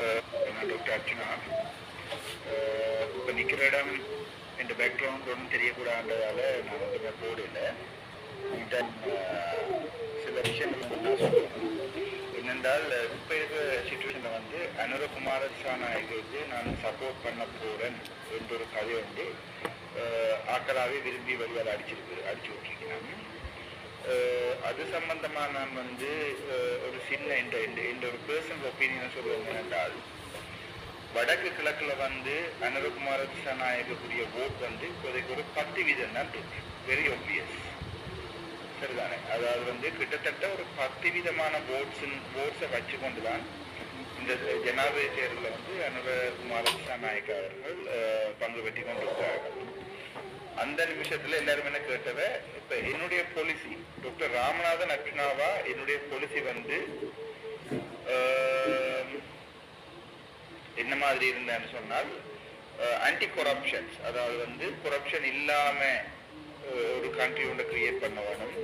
Uh, நான் doctor Archana uh, இப்போ நிற்கிற இடம் இந்த பேக்ரவுண்ட் ஒன்றும் தெரியக்கூடாதுன்றதால நான் வந்து போடல. தென் uh, சில விஷயங்கள் மட்டும் நான் சொல்லுவேன் என்னென்றால் இப்போ இருக்கிற சுச்சுவேஷனில் வந்து அனுரகுமார நான் சப்போர்ட் பண்ண போகிறேன் என்ற ஒரு கதை வந்து ஆக்களாகவே விரும்பி வழியால் அடிச்சிருக்கு அடிச்சு விட்டுருக்கேன் அது சம்பந்தமாக நான் வந்து ஒரு சின்ன இந்த இந்த- இந்த ஒரு பர்சனல் ஒப்பீனியன் சொல்லுவேன் என்றால் வடக்கு கிழக்குல வந்து அனுரகுமார திசாநாயகக்கூடிய ஓட் வந்து இப்போதைக்கு ஒரு பத்து வீதம் தான் இருக்கு. வெரி ஒப்வியஸ் சரிதானே? அதாவது வந்து கிட்டத்தட்ட ஒரு பத்து விதமான போட்ஸின் போட்ஸை வச்சு கொண்டு தான் இந்த ஜனாதிபதி தேர்தலில் வந்து அனுரகுமார திசாநாயக் அவர்கள் அஹ், பங்கு பெற்றி கொண்டிருக்கிறார்கள். அந்த நிமிஷத்துல எல்லாரும் என்ன கேட்டவ இப்ப என்னுடைய பாலிசி டாக்டர் ராமநாதன் அக்னாவா என்னுடைய பாலிசி வந்து ஆஹ், என்ன மாதிரி இருந்தேன்னு சொன்னால் ஆன்டி கொரப்ஷன்ஸ் அதாவது வந்து கொரப்ஷன் இல்லாம ஒரு கண்ட்ரி ஒன்று கிரியேட் பண்ண வேணும்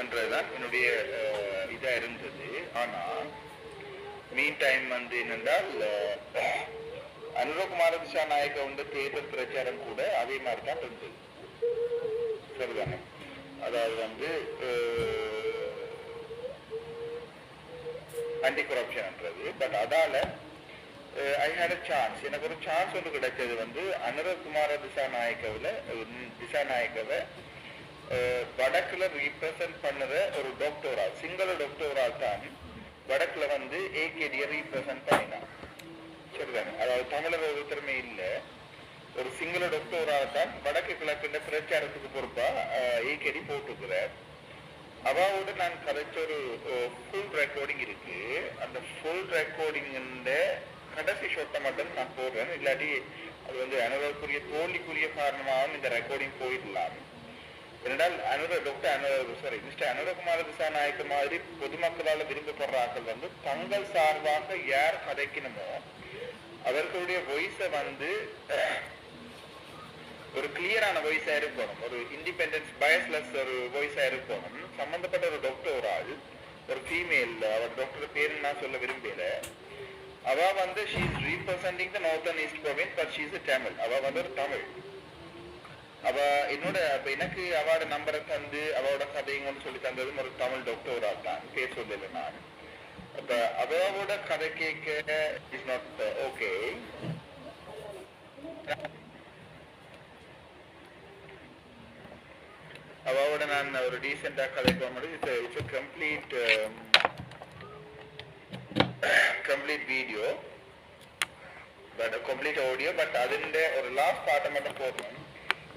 என்றதுதான் என்னுடைய இதாக இதா இருந்தது. ஆனா மீன் டைம் வந்து என்னென்றால் ஆஹ், அனுரகுமார திசா நாயக்க வந்து தேர்தல் பிரச்சாரம் கூட அதே மாதிரி தான் இருந்தது. சரிதானே? அதாவது வந்து ஆன்டி கரப்ஷன்ன்றது பட் அதால ஐ ஹேட் அ சான்ஸ் எனக்கு ஒரு சான்ஸ் ஒன்று கிடைச்சது வந்து அனுரகுமார திசாநாயக்கவில் திசாநாயக்கவை வடக்கில் வடக்குல ரீப்ரசன்ட் பண்ணுற ஒரு டாக்டரா சிங்கள டாக்டரா தான் வடக்குல வந்து ஏகேடியை ரீப்ரசன்ட் பண்ணினான். சரிதானே அதாவது தமிழர் ஒருத்தருமே இல்லை. ஒரு சிங்கள டாக்டராக தான் வடக்கு கிழக்குன்ற பிரச்சாரத்துக்கு பொறுப்பா ஏகேடி போட்டுக்கிறார் அவாவோட நான் கதைச்ச ஒரு ஃபுல் ரெக்கார்டிங் இருக்கு. அந்த ஃபுல் ரெக்கார்டிங்கிற கடைசி ஷோட்டை மட்டும் நான் போடுறேன். இல்லாட்டி அது வந்து அனுபவக்குரிய தோல்விக்குரிய காரணமாகவும் இந்த ரெக்கார்டிங் போயிடலாம். என்றால் Anura doctor Anura sorry mister Anura Kumara Dissanayake மாதிரி பொதுமக்களால் விரும்பப்படுறார்கள் வந்து தங்கள் சார்பாக யார் கதைக்கணுமோ அவர்களுடைய வாய்ஸை வந்து ஒரு கிளியரான வாய்ஸா இருக்கணும். ஒரு இண்டிபெண்டன்ஸ் பயஸ்லெஸ் ஒரு வாய்ஸா இருக்கணும். சம்பந்தப்பட்ட ஒரு டாக்டர் ஒரு ஆள் ஒரு ஃபீமேல் அவர் டாக்டர் பேரு நான் சொல்ல விரும்பல. அவ வந்து she is representing the northern east province but she is Tamil அவ வந்து ஒரு தமிழ். அவ என்னோட அப்ப எனக்கு அவட நம்பரை தந்து அவளோட கதைங்கன்னு சொல்லி தந்ததும் ஒரு தமிழ் டாக்டர் ஆல் தான். பேர் சொல்லல நான். அப்ப அவளோட கதை கேட்க இஸ் நாட் ஓகே அவளோட நான் ஒரு டீசெண்டா கதைக்க முடியும் it's it's complete complete video but complete audio but അതിന്റെ ஒரு லாஸ்ட் பார்ட்டை மட்டும் போடணும்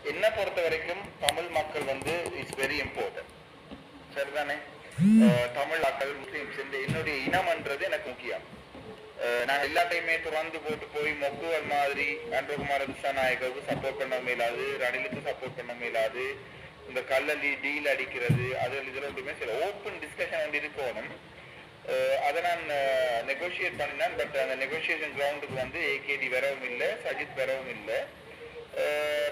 என்னை பொறுத்த வரைக்கும் தமிழ் மக்கள் வந்து இட்ஸ் வெரி இம்பார்ட்டன்ட் சரிதானே அஹ் தமிழ் மக்கள் முஸ்லிம்ஸ் இந்த என்னுடைய இனம்ன்றது எனக்கு முக்கியம் அஹ் நான் எல்லாத்தையுமே துறந்து போட்டு போய் மொக்குவல் மாதிரி அன்றகுமார திசாநாயகவுக்கு சப்போர்ட் பண்ண மேலாது ரணிலுக்கு சப்போர்ட் பண்ண மேலாது இந்த கல்லலி டீல் அடிக்கிறது அது இதில் ஒன்றுமே சில ஓப்பன் டிஸ்கஷன் வந்து இருக்கணும். அதை நான் நெகோஷியேட் பண்ணேன் பட் அந்த நெகோஷியேஷன் கிரவுண்டுக்கு வந்து ஏகேடி வரவும் இல்லை சஜித் வரவும் இல்லை.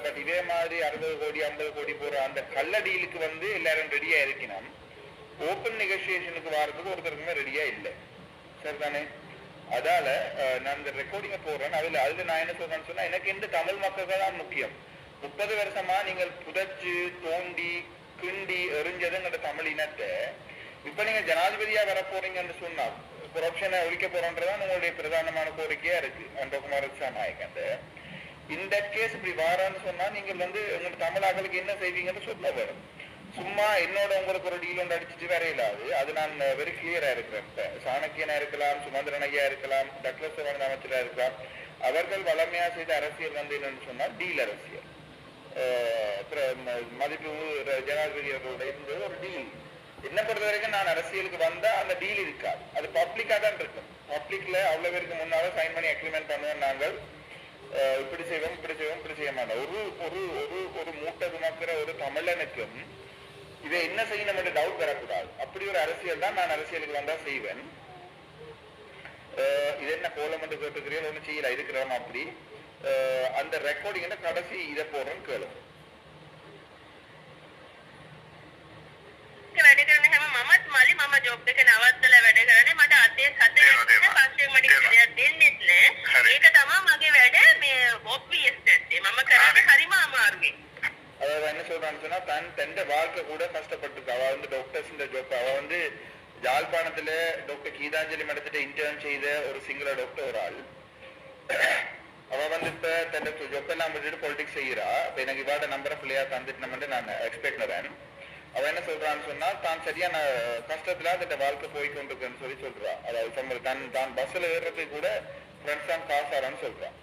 பட் இதே மாதிரி அறுபது கோடி ஐம்பது கோடி போற அந்த கள்ள டீலுக்கு வந்து எல்லாரும் ரெடியா இருக்கணும். ஓப்பன் நெகோசியேஷனுக்கு வர்றதுக்கு ஒருத்தருக்குமே ரெடியா இல்லை. சரிதானே? அதால நான் இந்த ரெக்கார்டிங்க போடுறேன். அதுல அதுல நான் என்ன சொல்றேன்னு சொன்னா எனக்கு இந்த தமிழ் மக்கள் தான் முக்கியம். முப்பது வருஷமா நீங்கள் புதைச்சு தோண்டி கிண்டி எறிஞ்சதுங்கிற தமிழ் இனத்தை இப்ப நீங்க ஜனாதிபதியா வர போறீங்கன்னு சொன்னா கொரப்ஷனை ஒழிக்க போறோன்றதான் உங்களுடைய பிரதானமான கோரிக்கையா இருக்கு அன்றகுமார நாயகன் இந்த கேஸ் இப்படி வாரான்னு சொன்னா நீங்க வந்து உங்க தமிழாக்களுக்கு என்ன செய்வீங்கன்னு சொல்ல வரும். சும்மா என்னோட உங்களுக்கு ஒரு டீல் ஒன்று அடிச்சுட்டு வேற இல்லாது அது நான் வெரி கிளியரா இருக்கிறேன் இப்ப. சாணக்கியனா இருக்கலாம் சுமந்திரன் ஐயா இருக்கலாம் டக்ளஸ் அமைச்சரா இருக்கலாம். அவர்கள் வளமையா செய்த அரசியல் வந்து என்னன்னு சொன்னா டீல் அரசியல். மதிப்பு ஜனாதிபதி அவர்களோட இருந்தது ஒரு டீல் என்ன பொறுத்த வரைக்கும் நான் அரசியலுக்கு வந்தா அந்த டீல் இருக்காது. அது பப்ளிக்கா தான் இருக்கும். பப்ளிக்ல அவ்வளவு பேருக்கு முன்னால சைன் பண்ணி அக்ரிமெண்ட் பண்ணுவோம் நாங்கள். அஹ் இப்படி செய்வோம் இப்படி செய்வோம் இப்படி செய்ய மாட்டோம். ஒரு ஒரு ஒரு ஒரு மூட்டை சுமக்கிற ஒரு தமிழனுக்கும் இதை என்ன செய்யணும் என்று டவுட் வரக்கூடாது. அப்படி ஒரு அரசியல் தான் நான் அரசியலுக்கு வந்தா செய்வேன். இது என்ன கோலம் என்று கேட்டுக்கிறீர்கள்? ஒன்றும் செய்யல. இருக்கிறோம் அப்படி. அந்த ரெக்கார்டிங் கடைசி இதை போடுறேன்னு கேளு වැඩ කරන හැම මමත් මලි මම ජොබ් එක නවත්තලා වැඩ කරන්නේ මට අතේ සතේ පස්සේ මට දෙයක් දෙන්නෙත් නෑ. හරි. ඒක තමා මගේ වැඩ මේ obvious නැත්තේ. මම කරන්නේ හරි. හරිම අමාරුවෙන්. அதாவது என்ன சொல்றான்னு சொன்னா தன் தன் வாழ்க்கை கூட கஷ்டப்பட்டு அவ வந்து டாக்டர்ஸ் இந்த ஜாப் அவ வந்து யாழ்ப்பாணத்துல டாக்டர் கீதாஞ்சலி மடத்திட்ட இன்டர்ன் செய்த ஒரு சிங்கள டாக்டர் ஒரு ஆள் அவ வந்து இப்ப தன் ஜொப் எல்லாம் விட்டுட்டு பொலிட்டிக்ஸ் செய்யறா இப்ப எனக்கு இவாட நம்பரை பிள்ளையா தந்துட்டு நான் எக்ஸ்பெக்ட் பண்ணேன் அவ என்ன சொல்றான்னு சொன்னா தான் சரியான கஷ்டத்துல அந்த வாழ்க்கை போய் கொண்டிருக்குன்னு சொல்லி சொல்றா. அதாவது தன் தான் பஸ்ல ஏறுறதுக்கு கூட ஃப்ரெண்ட்ஸ் தான் காசாரான்னு சொல்றான்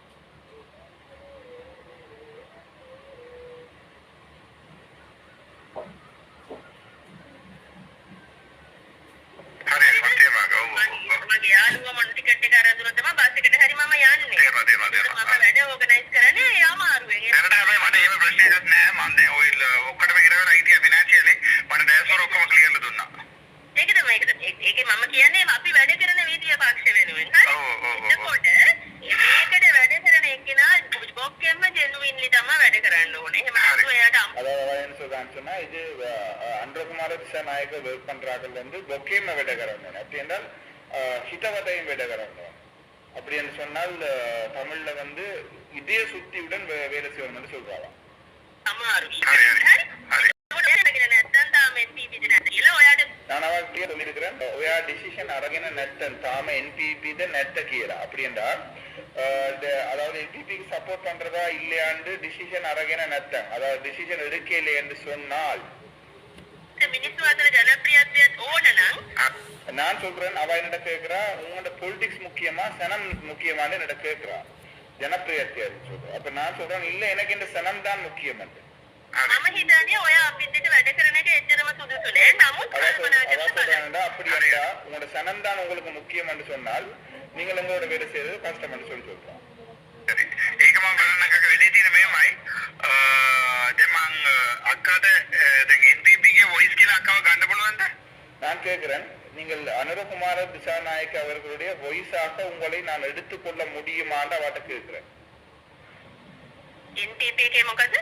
ஆரம்பிச்சோம்னா இது அன்றகுமார திசாநாயகர் வேட்பன்றார்கள் வந்து பொக்கேம விடகரங்கன் அப்படி என்றால் ஹிதவதையும் விடகரங்கன் அப்படி என்று சொன்னால் தமிழ்ல வந்து இதய சுத்தியுடன் வேலை செய்வோம் என்று சொல்றாளாம் நான் சொல்லியிருக்கிறேன் ஒயா டிசிஷன் தாம என்பிபி த நெட்ட கீரா அப்படி என்றால் அதாவது என்டிபிக்கு சப்போர்ட் பண்றதா இல்லையான்னு டிசிஷன் அரகன நத்தம். அதாவது டிசிஷன் எடுக்கல என்று சொன்னால். நான் சொல்றேன் அவ என்னட கேக்குறா உங்களோட பொலிட்டிக்ஸ் முக்கியமா சனம் முக்கியமானு என்னட கேக்குறா ஜனப்பிரியத்தை சொல்றேன் அப்ப நான் சொல்றேன் இல்ல எனக்கு இந்த சனம் தான் முக்கியம் என்று. அப்படியா உங்களோட சனம் தான் உங்களுக்கு முக்கியம் என்று சொன்னால் நீங்கள் உங்களோட வேலை செய்யறது கஷ்டம் என்று சொல்லி சொல்றோம் හරි. ඒක මම බලන්න කක වෙලේ තියෙන මේමයි. අ දැන් මං අක්කාට අ, දැන් NPP ගේ වොයිස් කියලා අක්කව ගන්න පුළුවන්ද? நான் கேட்கிறேன் நீங்கள் அனுரகுமார திசாநாயக் அவர்களுடைய வொய்ஸாக உங்களை நான் எடுத்துக்கொள்ள முடியுமான்னு அவட்ட கேட்கிறேன் NPP එකේ මොකද?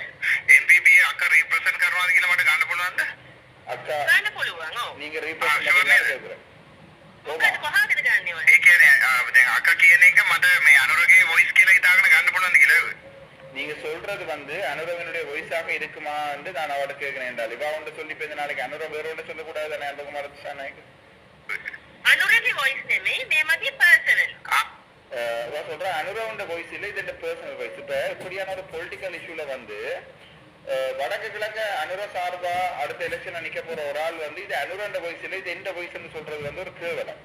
NPP අක්ක රිප්‍රසන්ට් කරනවාද කියලා මට ගන්න පුළුවන්ද? அக்கா ගන්න පුළුවන්. ඔව්. நீங்க ஆ, ரீப்ரசன்ட் sure, பண்ணி ma'am. கேட்கிறேன் මොකද කොහාටද ගන්නෙ ඔය? ඒ කියන්නේ අ, දැන් අක්ක කියන එක මට මේ අනුරගේ වොයිස් කියලා හිතාගෙන ගන්න පුළුවන්ද කියලා? நீங்க சொல்றது வந்து அனுரவனுடைய வயசாக இருக்குமா என்று நான் அவட கேட்கிறேன் என்றால் இவா ஒன்று சொல்லி பேச நாளைக்கு அனுரவ வேற ஒன்று சொல்லக்கூடாது தானே அனுரகுமார திசாநாயக் අනුරගේ වොයිස් නෙමෙයි මේ මගේ පර්සනල්. ஆ இவா சொல்ற அனுரவண்ட வயசு இல்ல இது பர்சனல் வயசு இப்ப இப்படியான ஒரு பொலிட்டிக்கல் இஷ்யூல வந்து அஹ், வடக்கு கிழக்க அனுர சார்பா அடுத்த எலெக்ஷன்ல நிக்க போற ஒரு ஆள் வந்து இது அனுரண்ட வயசு இல்ல இது எந்த வயசுன்னு சொல்றது வந்து ஒரு கேவலம்.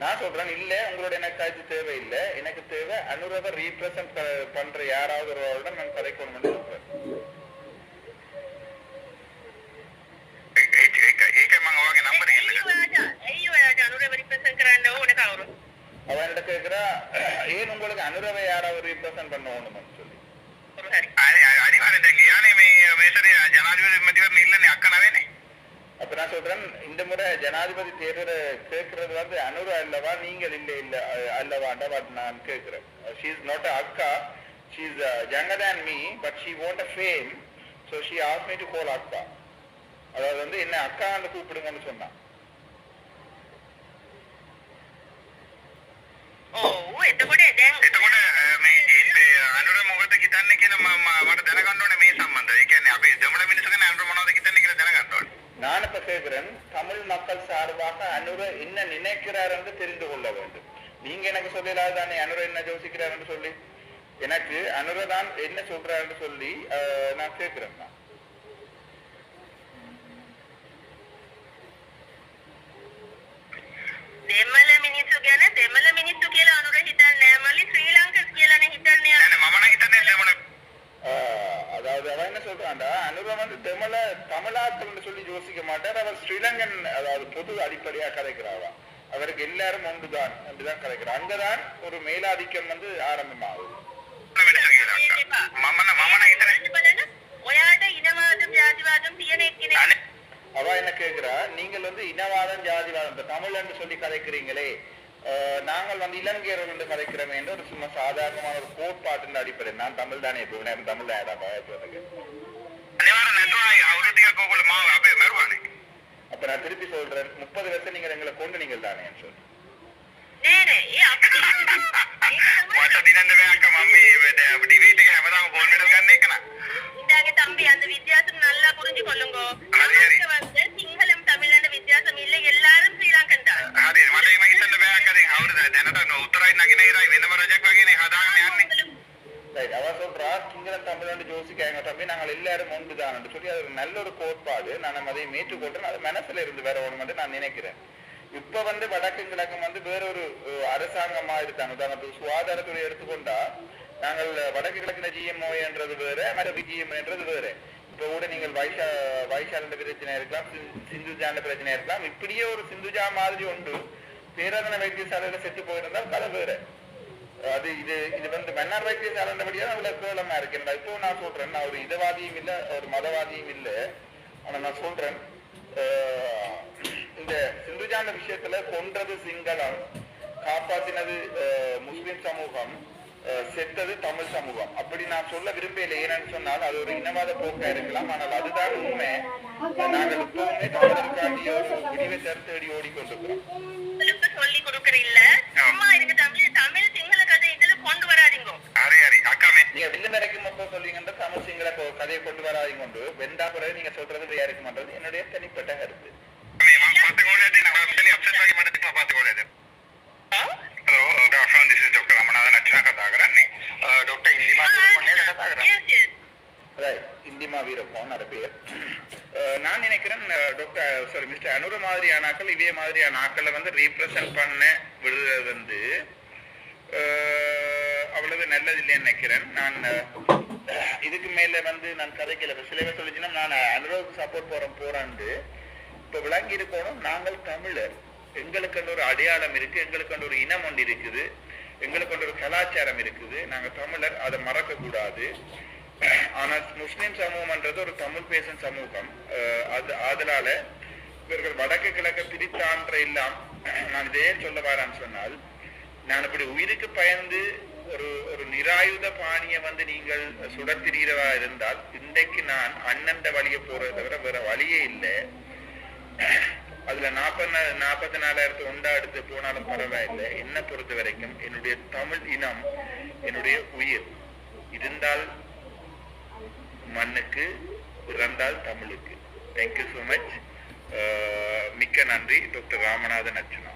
நான் சொல்றேன் இல்ல உங்களோட எனக்கு அது தேவை இல்ல எனக்கு தேவை அனுரத ரீப்ரசன்ட் பண்ற யாராவது ஒருவருடன் நான் கதைக்கணும்னு சொல்றேன். ජනාධිපති මැතිවරණ ඉල්ලන්නේ අක්ක නවෙනේ. அப்ப நான் சொல்றேன் இந்த முறை ஜனாதிபதி தேர்தலை கேட்கறது வந்து அனுர அல்லவா நீங்கள் இல்ல இல்ல அஹ், அல்லவாண்டா பட் நான் கேட்கிறேன் ஷீ இஸ் நாட் அக்கா she is younger than me but she want a fame so she asked me to call அக்கா அதாவது வந்து என்ன அக்கான்னு கூப்பிடுங்கன்னு சொன்னான் ඔව් එතකොට දැන් එතකොට අ, මේ ඒ අනුර මොකද හිතන්නේ කියලා මම நான் இப்ப கேட்கிறேன் தமிழ் மக்கள் சார்பாக அனுர என்ன நினைக்கிறார் என்று தெரிந்து கொள்ள வேண்டும் நீங்க எனக்கு சொல்லலாது தானே அனுர என்ன யோசிக்கிறார் என்று சொல்லி எனக்கு அனுர தான் என்ன சொல்றார் என்று சொல்லி அஹ், நான் கேட்கிறேன் நான் දෙමළ මිනිස්සු ගැන දෙමළ මිනිස්සු කියලා අනුර அதாவது அவன் என்ன சொல்றான்டா? அனுபவம் வந்து தமிழ தமிழாக்கள் சொல்லி யோசிக்க மாட்டார். அவர் ஸ்ரீலங்கன் அதாவது பொது அடிப்படையா கதைக்கிறாரா அவருக்கு எல்லாரும் ஒன்றுதான் என்றுதான் கதைக்கிறார் அங்கதான் ஒரு மேலாதிக்கம் வந்து ஆரம்பமாகுது. அவ என்ன கேக்குறா நீங்கள் வந்து இனவாதம் ஜாதிவாதம் தமிழ் என்று சொல்லி கதைக்கிறீங்களே நாங்கள் வந்து இலங்கையர்கள் என்று கதைக்கிறோம் என்று ஒரு சும்மா சாதாரணமான ஒரு கோட்பாட்டின் அடிப்படையில் நான் தமிழ் தானே எப்பவும் தமிழ் அப்ப நான் திருப்பி சொல்றேன் முப்பது வருஷம் நீங்க எங்களை கொண்டு நீங்கள் தானே சொல்லி நான் அதை ஏற்றுக்கொள்றேன் அது மனசுல இருந்து வேற ஒன்று மட்டும் நான் நினைக்கிறேன். இப்ப வந்து வடக்கு கிழக்கு வந்து வேற ஒரு அரசாங்கமா இருக்காங்க உதாரணத்துக்கு சுகாதாரத்துறை எடுத்துக்கொண்டா நாங்கள் வடக்கு கிழக்குல ஜிஎம்ஓ என்றது வேற மற்ற ஜிஎம் என்றது வேற. இப்ப கூட நீங்கள் வைஷா வைஷாலண்ட பிரச்சனை இருக்கலாம் சிந்துஜாண்ட பிரச்சனை இருக்கலாம். இப்படியே ஒரு சிந்துஜா மாதிரி ஒன்று பேராதன வைத்தியசாலையில செத்து போயிருந்தால் கதை வேற. அது இது இது வந்து மன்னார் வைத்தியசாலைன்றபடியா அவ்வளவு கேவலமா இருக்கு. இப்போ நான் சொல்றேன் நான் ஒரு இதவாதியும் இல்ல ஒரு மதவாதியும் இல்ல. ஆனால் நான் சொல்றேன். இந்த சிந்துஜான விஷயத்துல கொன்றது சிங்களம் காப்பாத்தினது முஸ்லிம் சமூகம் செத்தது தமிழ் சமூகம். அப்படி நான் சொல்ல விரும்பல ஏன்னு சொன்னால் அது ஒரு இனவாத போக்கா இருக்கலாம். ஆனால் அதுதான் உண்மை. நாங்கள் இப்பவுமே தமிழருக்காண்டிய ஒரு தேடி ஓடிக்கொண்டிருக்கிறோம். உங்களுக்கு சொல்லி கொடுக்கற இல்ல உண்டு வெண்டா பிறகு நீங்க சொல்றது தயாரிக்க மாட்டது என்னுடைய தனிப்பட்ட கருத்து. இந்திமா வீரப்பன் பேர் நான் நினைக்கிறேன் டாக்டர் சாரி மிஸ்டர் அனுர மாதிரியான ஆக்கள் இதே மாதிரியான ஆக்களை வந்து ரீப்ரசன்ட் பண்ண விடுறது வந்து uh, அவ்வளவு நல்லது இல்லைன்னு நினைக்கிறேன். நான் uh, இதுக்கு மேல வந்து நான் கதைக்கல. இப்ப சில பேர் சொல்லிச்சுன்னா நான் அனுரோவுக்கு சப்போர்ட் போறேன் போறான்னு இப்ப விளங்கி இருக்கணும் நாங்கள் தமிழர். எங்களுக்கு ஒரு அடையாளம் இருக்கு எங்களுக்கு ஒரு இனம் ஒன்று இருக்குது எங்களுக்கு ஒரு கலாச்சாரம் இருக்குது. நாங்க தமிழர் அதை மறக்க கூடாது ஆனா முஸ்லிம் சமூகம்ன்றது ஒரு தமிழ் பேசும் சமூகம். அஹ் அது அதனால இவர்கள் வடக்கு கிழக்கு பிரித்தான்ற எல்லாம் நான் இதே சொல்ல வரேன்னு சொன்னால் நான் இப்படி உயிருக்கு பயந்து ஒரு ஒரு நிராயுத பாணியை வந்து நீங்கள் சுடத்திரீரவா இருந்தால் இன்றைக்கு நான் அண்ணன் வழியை போறதை தவிர வேற வழியே இல்லை. அதுல நாற்பது நாற்பத்தி நாலாயிரத்து ஒண்டா எடுத்து போனாலும் பரவாயில்லை. என்ன பொறுத்த வரைக்கும் என்னுடைய தமிழ் இனம் என்னுடைய உயிர் இருந்தால் மண்ணுக்கு இறந்தால் தமிழுக்கு. தேங்க்யூ ஸோ மச் மிக்க நன்றி டாக்டர் ராமநாதன் அர்ச்சனா